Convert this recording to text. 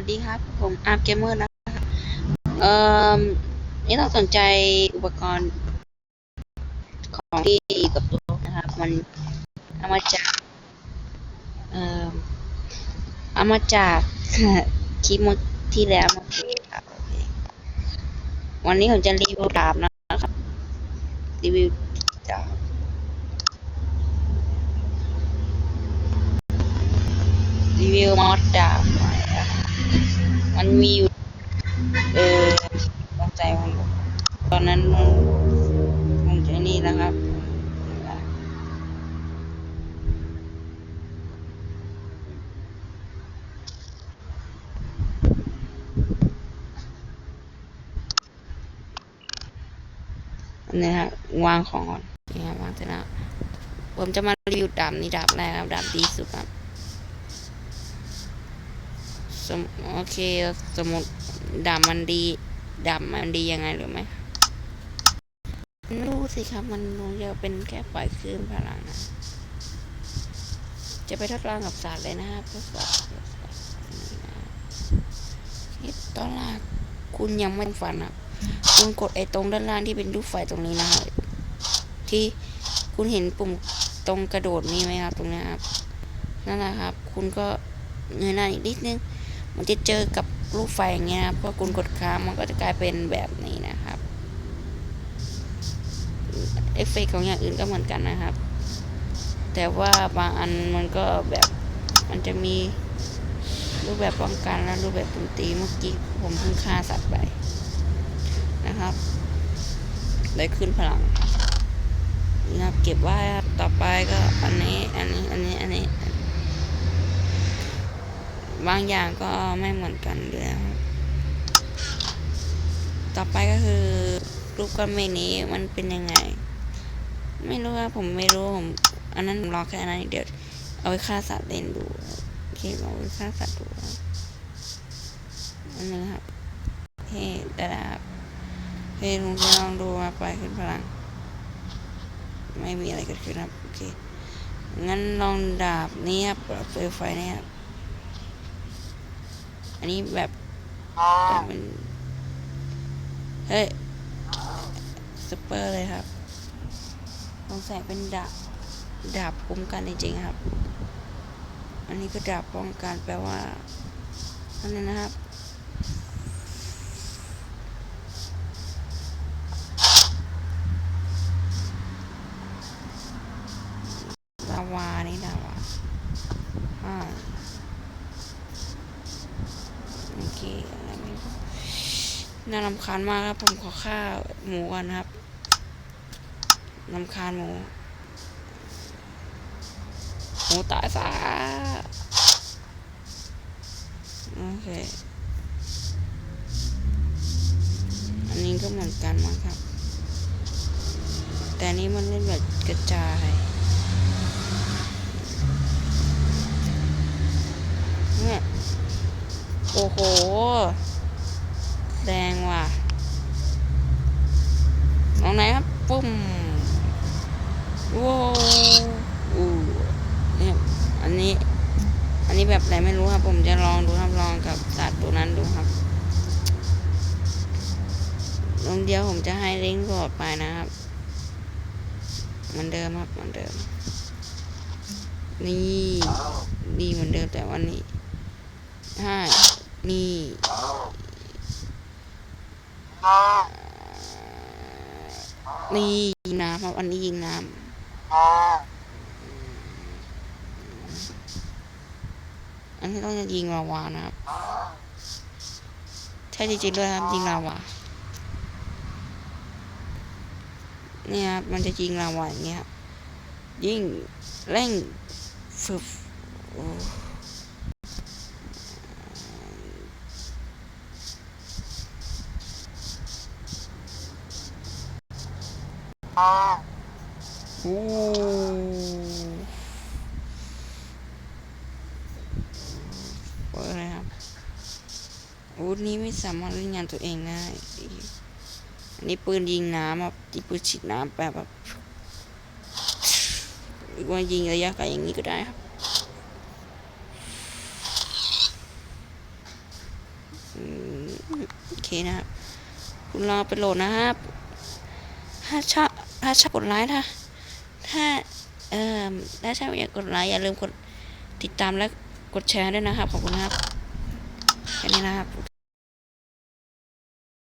วัสดีครับ ผมอาร์เกมเมอร์นะครับเอ่อนี่ต้องสนใจอุปกรณ์ของที่กับตัวนะครับ มันเอามาจาก เอ่อเอามาจากคลิปที่แล้วมื่อกี้ครับวันนี้ผมจะรีวิวดาบนะครับ รีวิวดาบรีวิวมอสดาบ มันมีอยู่ เออตั้งใจมันตอนนั้นผมจะนี่แล้วครับอันนี้ครับวางของก่อนนี่ครับวางเสร็จแล้วผมจะมารีวิวดาบนี้ดาบแรกครับดาบดีสุดครับ สมโอเคสมมติดาบมันดีดาบมันดียังไงหรือไม่รู้สิครับมันคงจะเป็นแค่ปล่อยคลื่นพลังนะ จะไปทดลองกับสัตว์เลยนะครับทดสอบนี่ตอนแรกคุณยังไม่ฝันครับคุณกดไอ้ตรงด้านล่างที่เป็นรูปไฟตรงนี้นะครับที่คุณเห็นปุ่มตรงกระโดดนี่ไหมครับ ตรงนี้ครับนั่นแหละครับ คุณก็เงยหน้าอีกนิดนึง มันจะเจอกับลูกไฟอย่างเงี้ยพอคุณกดค้างมันก็จะกลายเป็นแบบนี้นะครับเอฟเฟกต์ของอย่างอื่นก็เหมือนกันนะครับ แต่ว่าบางอันมันก็แบบมันจะมีรูปแบบป้องกันและรูปแบบโจมตีเมื่อกี้ผมเพิ่งฆ่าสัตว์ไปนะครับ ได้ขึ้นพลังนะครับเก็บไว้ต่อไปก็อันนี้อันนี้อันนี้อันนี้ บางอย่างก็ไม่เหมือนกันเลยครับต่อไปก็คือรูปก้อนเมฆนี้มันเป็นยังไง ไม่รู้ครับผมไม่รู้ผมอันนั้นผมรอแค่นั้นเดี๋ยวเอาไปฆ่าสัตว์เล่นดูโอเคเอาไปฆ่าสัตว์ดูครับอันนึงครับเฮ้ได้แล้วครับเฮ้ลุงจะลองดูมาไปขึ้นพลัง ไม่มีอะไรเกิดขึ้นครับโอเคงั้นลองดาบนี้ครับปรับเปลวไฟนี่ครับ อันนี้แบบแต่มันเฮ้ยสเปอร์เลยครับลองใส่เป็นดาบดาบป้องกันจริงๆครับ อันนี้ก็ดาบป้องกันแปลว่าอันนี้นะครับ ลาวา นี่ลาวาอ่าโอ เคน่ารำคาญมากครับ ผมขอฆ่าหมูก่อนครับรำคาญหมู หมูตายซะโอเค อันนี้ก็เหมือนกันมั้งครับ แต่นี้มันเล่นแบบกระจายเนี่ย อ้โหแรงว่ะลองไหนครับ ปุ้มว้าวอู้เนี่ยอันนี้ อันนี้แบบไหนไม่รู้ครับ ผมจะลองดูครับ ลองกับสัตว์ตัวนั้นดูครับลงเดียวผมจะให้ลิงก์โหลดไปนะครับ เหมือนเดิมครับ เหมือนเดิม นี่ ดีเหมือนเดิมแต่วันนี้ห้านี่ นี่ยิงน้ำครับอันนี้ยิงน้ำอันนี้ต้องยิงลาวานะครับใช่จริงๆด้วยครับยิงลาวาเนี่ยครับมันจะยิงลาวาอย่างเงี้ยครับยิงเร่งฝึบโอ้ โหเปิดเลยครับอาวุธนี้ไม่สามารถเล่นงานตัวเองได้อันนี้ปืนยิงน้ำครับที่ปืนฉีดน้ำแบบแบบว่ายิงระยะไกลอย่างนี้ก็ได้ครับอืมโอเคนะครับ คุณลองไปโหลดนะครับ ถ้าชอบาชอบกดไลค์ถ้า ถ้า เอ่อถ้าชอบอยากกดไลค์อย่าลืมกดติดตามและกดแชร์ด้วยนะครับ ขอบคุณครับ แค่นี้นะครับ